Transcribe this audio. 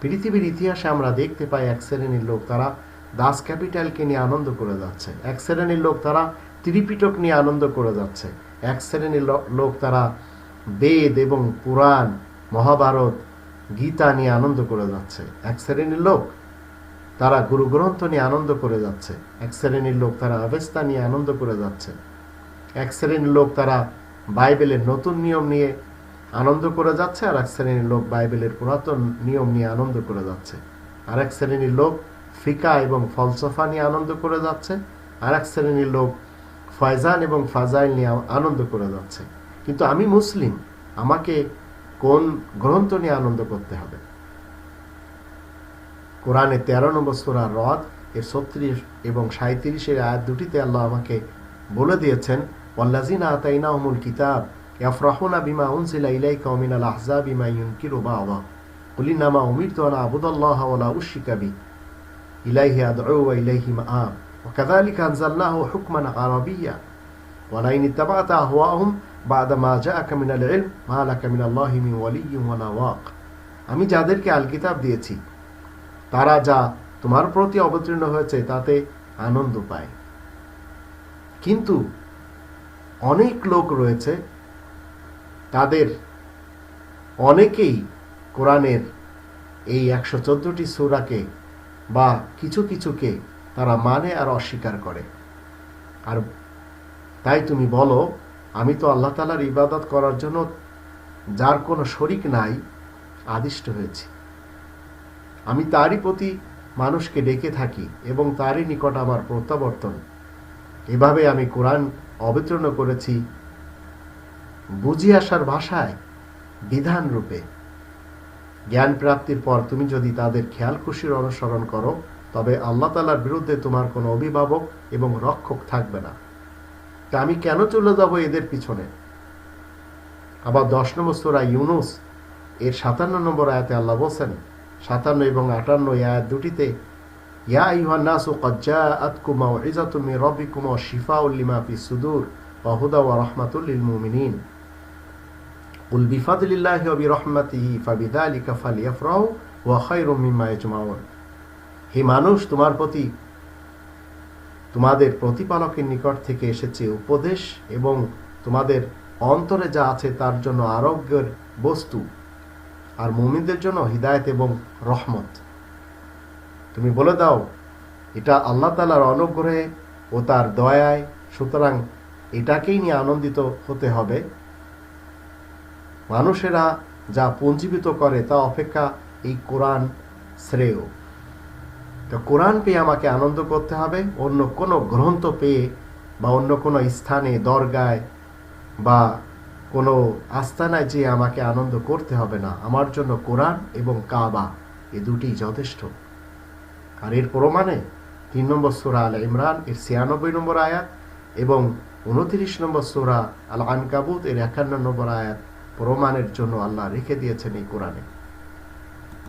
পৃথিবীর ইতিহাসে আমরা দেখতে পাই এক শ্রেণির লোক তারা দাস ক্যাপিটালকে নিয়ে আনন্দ করে যাচ্ছে। এক শ্রেণির লোক তারা ত্রিপিটক নিয়ে আনন্দ করে যাচ্ছে। এক শ্রেণির লোক তারা বেদ এবং পুরাণ, মহাভারত, গীতা নিয়ে আনন্দ করে যাচ্ছে। এক শ্রেণির লোক তারা গুরুগ্রন্থ নিয়ে আনন্দ করে যাচ্ছে। এক শ্রেণির লোক তারা অবেস্তা নিয়ে আনন্দ করে যাচ্ছে। এক শ্রেণির লোক তারা বাইবেলের নতুন নিয়ম নিয়ে আনন্দ করে যাচ্ছে, আর এক শ্রেণির লোক বাইবেলের পুরাতন নিয়ম নিয়ে আনন্দ করে যাচ্ছে। আর এক শ্রেণির লোক ফিকা এবং ফলসফা নিয়ে আনন্দ করে যাচ্ছে, আর এক শ্রেণির লোক ফয়জান এবং ফাজাইল নিয়ে আনন্দ করে যাচ্ছে। কিন্তু আমি মুসলিম, আমাকে কোন গ্রন্থ নিয়ে আনন্দ করতে হবে? কোরআনে তেরো নম্বর সুরা রদ, এর ছত্রিশ এবং সাঁত্রিশের আয়াত দুটিতে আল্লাহ আমাকে বলে দিয়েছেন ওয়াল্লাজিনা আতাইনাহুমুল কিতাব ইয়াফরাহুনা বিমা উনজিলা ইলাইকা ওয়া মিনাল আহজাবি মা ইউনকিরু বা'দা قل إنما أمرت أن أعبد الله ولا أشرك به إليه أدعو وإليه مآب وكذلك أنزلناه حكما عربيا ولئن اتبعت أهواءهم بعد ما جاءك من العلم ما لك من الله من ولي ولا واق আমি যাদেরকে আল কিতাব দিয়েছি তারা যা তোমার প্রতি অবতীর্ণ হয়েছে তাতে আনন্দ পায় কিন্তু অনেক লোক রয়েছে তাদের অনেকেই কোরআনের এই একশো চোদ্দটি সুরাকে বা কিছু কিছুকে তারা মানে আর অস্বীকার করে। আর তাই তুমি বলো, আমি তো আল্লাহ তালার ইবাদত করার জন্য যার কোনো শরিক নাই, আদিষ্ট হয়েছি। আমি তারই প্রতি মানুষকে ডেকে থাকি এবং তারই নিকট আমার প্রত্যাবর্তন। এভাবে আমি কোরআন অবতীর্ণ করেছি বুঝি আসার ভাষায় বিধান রূপে। জ্ঞান প্রাপ্তির পর তুমি যদি তাদের খেয়াল খুশির অনুসরণ করো, তবে আল্লাহ তালার বিরুদ্ধে তোমার কোনো অভিভাবক এবং রক্ষক থাকবে না। তা আমি কেন চলে যাব এদের পিছনে? আবার দশ নম্বর সোরা ইউনুস, এর সাতান্ন নম্বর আয়াতে আল্লাহ বলছেন, সাতান্ন এবং আটান্ন আয়াত দুটিতে, ইয়া ইউহান নাসু কজ্জা আতকুমা ও ইজাতুমি রবিকুমা শিফা উল্লিমা ফি সুদূর ওয়াহুদা ওয়া রহমাতুল লিল উল বিফাদুলিল্লাহ বি রহমাতিহি ফাবিদা আলিকা ফালিয়াফরাহ ওয়া খাইরু হে মানুষ, তোমার প্রতি, তোমাদের প্রতিপালকের নিকট থেকে এসেছে উপদেশ এবং তোমাদের অন্তরে যা আছে তার জন্য আরোগ্যের বস্তু আর মুমিনদের জন্য হৃদায়ত এবং রহমত। তুমি বলে দাও, এটা আল্লাহ তালার অনুগ্রহে ও তার দয়ায়, সুতরাং এটাকেই নিয়ে আনন্দিত হতে হবে। মানুষেরা যা পুঞ্জীবিত করে তা অপেক্ষা এই কোরআন শ্রেয়। তো কোরআন পেয়ে আমাকে আনন্দ করতে হবে, অন্য কোনো গ্রন্থ পেয়ে বা অন্য কোনো স্থানে, দরগায় বা কোনো আস্তানায় যে আমাকে আনন্দ করতে হবে না। আমার জন্য কোরআন এবং কাবা এ দুটি যথেষ্ট। আর এর প্রমাণে তিন নম্বর সোরা আল ইমরান, এর ছিয়ানব্বই নম্বর আয়াত এবং উনত্রিশ নম্বর সোরা আল আনকাবুত, এর একান্ন নম্বর আয়াত। প্রমাণের জন্য আল্লাহ রেখে দিয়েছেন এই কোরআনে।